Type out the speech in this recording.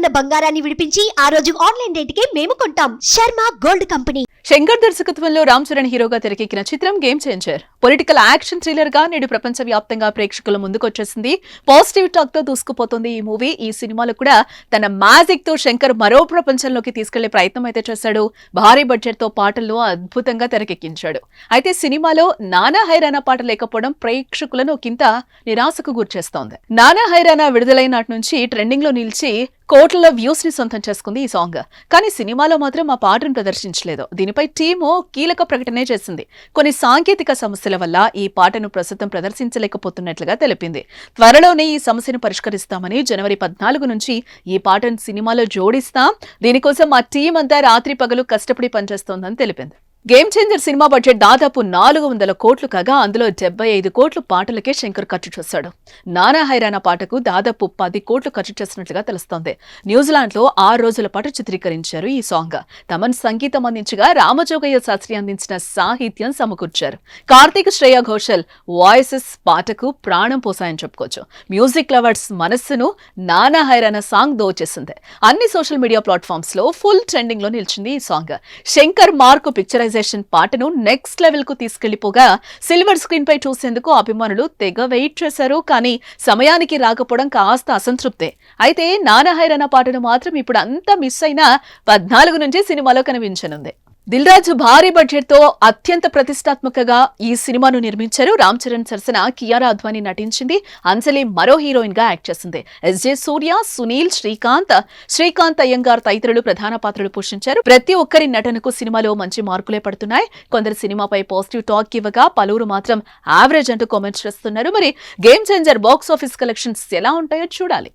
ఉన్న బంగారాన్ని విడిపించి ఆ రోజు ఆన్లైన్ రేటుకే మేము కొంటాం. Sharma gold company. శంకర్ దర్శకత్వంలో రామ్ చరణ్ హీరోగా తెరకెక్కిన చిత్రం గేమ్ చేంజర్ పొలిటికల్ యాక్షన్ థ్రిల్లర్గా నేడు ప్రపంచ వ్యాప్తంగా ప్రేక్షకుల ముందుకొచ్చేసింది. పాజిటివ్ టాక్తో దూసుకుపోతుంది ఈ మూవీ. ఈ సినిమాలో కూడా తన మ్యాజిక్తో శంకర్ మరో ప్రపంచంలోకి తీసుకెళ్ళే ప్రయత్నం అయితే చేశాడు. భారీ బడ్జెట్తో పాటల్లో అద్భుతంగా తెరకెక్కించాడు. అయితే సినిమాలో నానా హైరానా పాట లేకపోవడం ప్రేక్షకులను కింత నిరాశకు గురిచేస్తోంది. నానా హైరానా విడుదలైన నాటి నుంచి ట్రెండింగ్లో నిలిచి కోట్ల వ్యూస్ని సొంతం చేసుకుంది ఈ సాంగ్. కానీ సినిమాలో మాత్రం ఆ పాటను ప్రదర్శించలేదు. దీనిపై టీము కీలక ప్రకటనే చేసింది. కొన్ని సాంకేతిక సమస్యల వల్ల ఈ పాటను ప్రస్తుతం ప్రదర్శించలేకపోతున్నట్లుగా తెలిపింది. త్వరలోనే ఈ సమస్యను పరిష్కరిస్తామని జనవరి పద్నాలుగు నుంచి ఈ పాటను సినిమాలో జోడిస్తాం. దీనికోసం మా టీం అంతా రాత్రి పగలు కష్టపడి పనిచేస్తోందని తెలిపింది. గేమ్ చేంజర్ సినిమా బడ్జెట్ దాదాపు నాలుగు వందల కోట్లు కాగా అందులో డెబ్బై ఐదు కోట్లు పాటలకే శంకర్ ఖర్చు చేశాడు. నానా హైరానా పాటకు దాదాపు పది కోట్లు ఖర్చు చేసినట్లుగా తెలుస్తోంది. న్యూజిలాండ్లో ఆరు రోజుల పాటు చిత్రీకరించారు ఈ సాంగ్. తమన్ సంగీతం అందించగా రామజోగయ్య శాస్త్రి అందించిన సాహిత్యం సమకూర్చారు. కార్తీక్ శ్రేయ ఘోషల్ వాయిసెస్ పాటకు ప్రాణం పోసాయని చెప్పుకోవచ్చు. మ్యూజిక్ లవర్స్ మనస్సును నానా హైరానా సాంగ్ దోచేసింది. అన్ని సోషల్ మీడియా ప్లాట్ఫామ్స్లో ఫుల్ ట్రెండింగ్లో నిలిచింది ఈ సాంగ్. శంకర్ మార్కు పిక్చరైజేషన్ పాటను నెక్స్ట్ లెవెల్కు తీసుకెళ్ళిపోగా సిల్వర్ స్క్రీన్ పై చూసేందుకు అభిమానులు తెగ వెయిట్ చేశారు. కానీ సమయానికి రాకపోవడం కాస్త అసంతృప్తే. అయితే నానా హైరానా పాటను మాత్రం ఇప్పుడు అంతా మిస్ అయినా పద్నాలుగు నుంచి సినిమాలో కనిపించనుంది. దిల్ రాజు భారీ బడ్జెట్తో అత్యంత ప్రతిష్టాత్మకగా ఈ సినిమాను నిర్మించారు రామ్ చరణ్ సరసన. కియారా అద్వానీ నటించింది. అంజలి మరో హీరోయిన్గా యాక్ట్ చేసింది. ఎస్జే సూర్య సునీల్ శ్రీకాంత్ శ్రీకాంత్ అయ్యంగార్ తదితరులు ప్రధాన పాత్రలు పోషించారు. ప్రతి ఒక్కరి నటనకు సినిమాలో మంచి మార్కులే పడుతున్నాయి. కొందరు సినిమాపై పాజిటివ్ టాక్ ఇవ్వగా పలువురు మాత్రం యావరేజ్ అంటూ కామెంట్స్ చేస్తున్నారు. మరి game changer box office collections ఎలా ఉంటాయో చూడాలి.